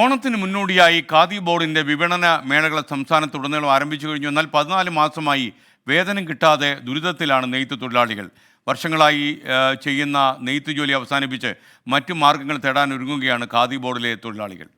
ഓണത്തിന് മുന്നോടിയായി ഖാദി ബോർഡിന്റെ വിപണന മേളകൾ സംസ്ഥാനത്തുടനീളം ആരംഭിച്ചു കഴിഞ്ഞു. എന്നാൽ പതിനാല് മാസമായി വേതനം കിട്ടാതെ ദുരിതത്തിലാണ് നെയ്ത്ത് തൊഴിലാളികൾ. വർഷങ്ങളായി ചെയ്യുന്ന നെയ്ത്ത് ജോലി അവസാനിപ്പിച്ച് മറ്റു മാർഗങ്ങൾ തേടാൻ ഒരുങ്ങുകയാണ് ഖാദി ബോർഡിലെ തൊഴിലാളികൾ.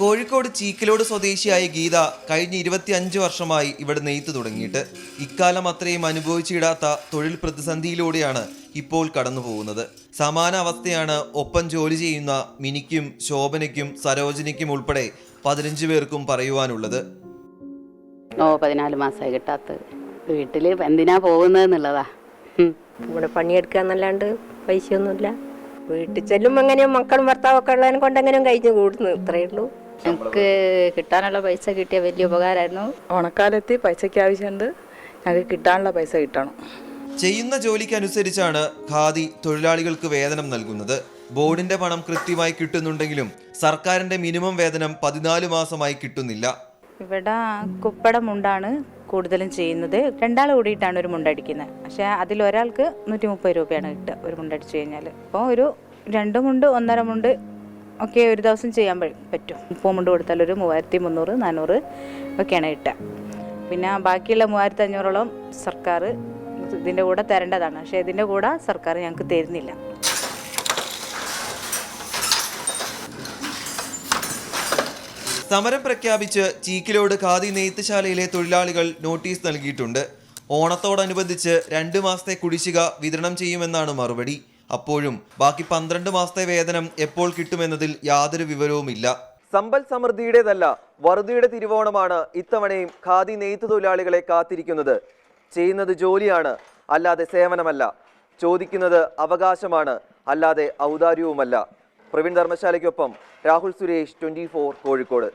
കോഴിക്കോട് ചീക്കിലോട് സ്വദേശിയായ ഗീത കഴിഞ്ഞ ഇരുപത്തി അഞ്ച് വർഷമായി ഇവിടെ നെയ്ത്ത് തുടങ്ങിയിട്ട്. ഇക്കാലം അത്രയും അനുഭവിച്ചിടാത്ത തൊഴിൽ പ്രതിസന്ധിയിലൂടെയാണ് ഇപ്പോൾ കടന്നു പോകുന്നത് സമാന അവസ്ഥയാണ് ഒപ്പം ജോലി ചെയ്യുന്ന മിനിക്കും ശോഭനയ്ക്കും സരോജനയ്ക്കും ഉൾപ്പെടെ പതിനഞ്ച് പേർക്കും പറയുവാനുള്ളത്. ഓ പതിനാല് മാസമായി കിട്ടാത്തത്. വീട്ടിൽ എന്തിനാ പോകുന്നതെന്നുള്ളതാ. ഇവിടെ പണിയെടുക്കാന്നല്ലാണ്ട് പൈസയൊന്നുമില്ല. വീട്ടിൽ ചെല്ലുമ്പോൾ എങ്ങനെയും മക്കളും ഭർത്താവൊക്കെ ഉള്ളതിനെ കൊണ്ട് എങ്ങനെയും കഴിഞ്ഞു കൂടുന്നു. ഇത്രയേ ഉള്ളൂ. ഞങ്ങൾക്ക് കിട്ടാനുള്ള പൈസ കിട്ടിയ വലിയ ഉപകാരമായിരുന്നു ഓണക്കാലത്ത് പൈസയ്ക്ക് ആവശ്യമുണ്ട്. ഞങ്ങൾക്ക് കിട്ടാനുള്ള പൈസ കിട്ടണം. ചെയ്യുന്ന ജോലിക്ക് അനുസരിച്ചാണ് ഖാദി തൊഴിലാളികൾക്ക് വേതനം നൽകുന്നത്. ബോർഡിന്റെ പണം കൃത്യമായി കിട്ടുന്നുണ്ടെങ്കിലും സർക്കാരിന്റെ മിനിമം വേതനം പതിനാല് മാസമായി കിട്ടുന്നില്ല. ഇവിടെ കുപ്പട മുണ്ടാണ് കൂടുതലും ചെയ്യുന്നത്. രണ്ടാൾ കൂടിയിട്ടാണ് ഒരു മുണ്ടടിക്കുന്നത് പക്ഷേ അതിലൊരാൾക്ക് നൂറ്റി മുപ്പത് രൂപയാണ് കിട്ടുക ഒരു മുണ്ടടിച്ചു കഴിഞ്ഞാൽ അപ്പോൾ ഒരു രണ്ട് മുണ്ട് ഒന്നര മുണ്ട് ഒക്കെ ഒരു ദിവസം ചെയ്യാൻ പറ്റും. ഉപ്പും മുണ്ട് കൊടുത്താൽ ഒരു മൂവായിരത്തി മുന്നൂറ് നാനൂറ് ഒക്കെയാണ് കിട്ടുക പിന്നെ ബാക്കിയുള്ള മൂവായിരത്തി അഞ്ഞൂറോളം സർക്കാർ ഇതിന്റെ കൂടെ തരേണ്ടതാണ്. പക്ഷേ ഇതിന്റെ കൂടെ സർക്കാർ ഞങ്ങൾക്ക് തരുന്നില്ല. സമരം പ്രഖ്യാപിച്ച് ചീക്കിലോട് ഖാദി നെയ്ത്തുശാലയിലെ തൊഴിലാളികൾ നോട്ടീസ് നൽകിയിട്ടുണ്ട്. ഓണത്തോടനുബന്ധിച്ച് രണ്ട് മാസത്തെ കുടിശ്ശിക വിതരണം ചെയ്യുമെന്നാണ് മറുപടി. അപ്പോഴും ബാക്കി പന്ത്രണ്ട് മാസത്തെ വേതനം എപ്പോൾ കിട്ടുമെന്നതിൽ യാതൊരു വിവരവുമില്ല. സമ്പൽ സമൃദ്ധിയുടേതല്ല വറുതിയുടെ തിരുവോണമാണ് ഇത്തവണയും ഖാദി നെയ്ത്ത് തൊഴിലാളികളെ കാത്തിരിക്കുന്നത്. ചെയ്യുന്നത് ജോലിയാണ് അല്ലാതെ സേവനമല്ല. ചോദിക്കുന്നത് അവകാശമാണ് അല്ലാതെ ഔദാര്യവുമല്ല. പ്രവീൺ ധർമ്മശാലയ്ക്കൊപ്പം രാഹുൽ സുരേഷ് ട്വന്റി കോഴിക്കോട്.